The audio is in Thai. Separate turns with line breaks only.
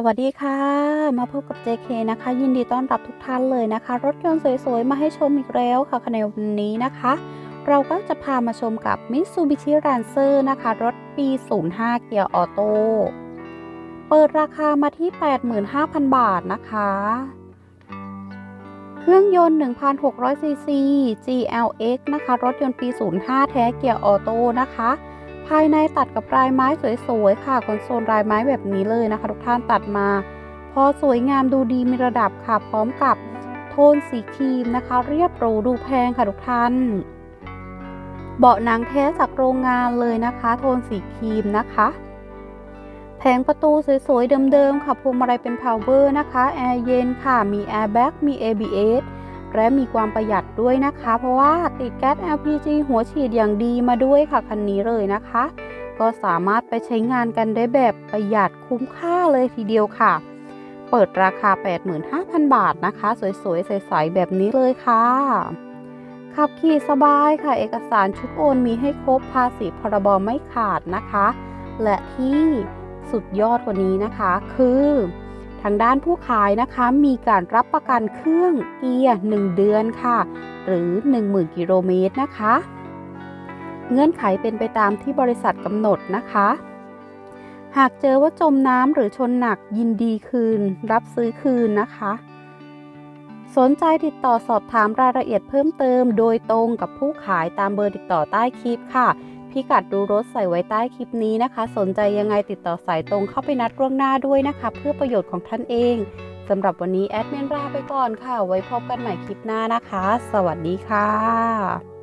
สวัสดีค่ะ มาพบกับ JK นะคะ ยินดีต้อนรับทุกท่านเลยนะคะ รถยนต์สวยๆ มาให้ชมอีกแล้วค่ะในวันนี้นะคะ เราก็จะพามาชมกับ Mitsubishi Lancer นะคะ รถปี 05 เกียร์ออโต้เปิดราคามาที่ 85,000 บาทนะคะ เครื่องยนต์ 1,600ซีซี GLX นะคะ รถยนต์ปี 05 แท้เกียร์ออโต้นะคะ ภายในตัดกับลายไม้สวยๆค่ะคอนโซลลายไม้แบบนี้เลยนะคะ ทุกท่านตัดมา พอสวยงามดูดีมีระดับค่ะ พร้อมกับโทนสีครีมนะคะ เรียบหรูดูแพงค่ะทุกท่าน เบาะหนังแท้จากโรงงานเลยนะคะ โทนสีครีมนะคะแผงประตูสวยๆเดิมๆค่ะพวงมาลัยเป็นพาวเวอร์นะคะ แอร์เย็นค่ะ มีแอร์แบ็กมี ABS และมีความประหยัดด้วยนะคะ เพราะว่าติดแก๊ส LPG หัวฉีดอย่างดีมาด้วยค่ะคันนี้เลยนะคะ ก็สามารถไปใช้งานกันได้แบบประหยัดคุ้มค่าเลยทีเดียวค่ะ เปิดราคา 85,000 บาทนะคะ สวยๆ ใสๆ แบบนี้เลยค่ะ ขับขี่สบายค่ะ เอกสารชุดโอนมีให้ครบภาษีพรบไม่ขาดนะคะ และที่สุดยอดกว่านี้นะคะคือ ทางด้านผู้ขายนะคะมีการรับประกันเครื่องเกียร์ 1 เดือนค่ะ หรือ 10,000 กิโลเมตรนะคะ เงื่อนไขเป็นไปตามที่บริษัทกำหนดนะคะ หากเจอว่าจมน้ำหรือชนหนักยินดีคืน รับซื้อคืนนะคะ สนใจติดต่อสอบถามรายละเอียดเพิ่มเติม โดยตรงกับผู้ขายตามเบอร์ติดต่อใต้คลิปค่ะ พิกัดดูรถใส่ไว้ใต้คลิปนี้นะคะ สนใจยังไงติดต่อสายตรงเข้าไปนัดล่วงหน้าด้วยนะคะ เพื่อประโยชน์ของท่านเองสำหรับวันนี้แอดมินลาไปก่อนค่ะ ไว้พบกันใหม่คลิปหน้านะคะ สวัสดีค่ะ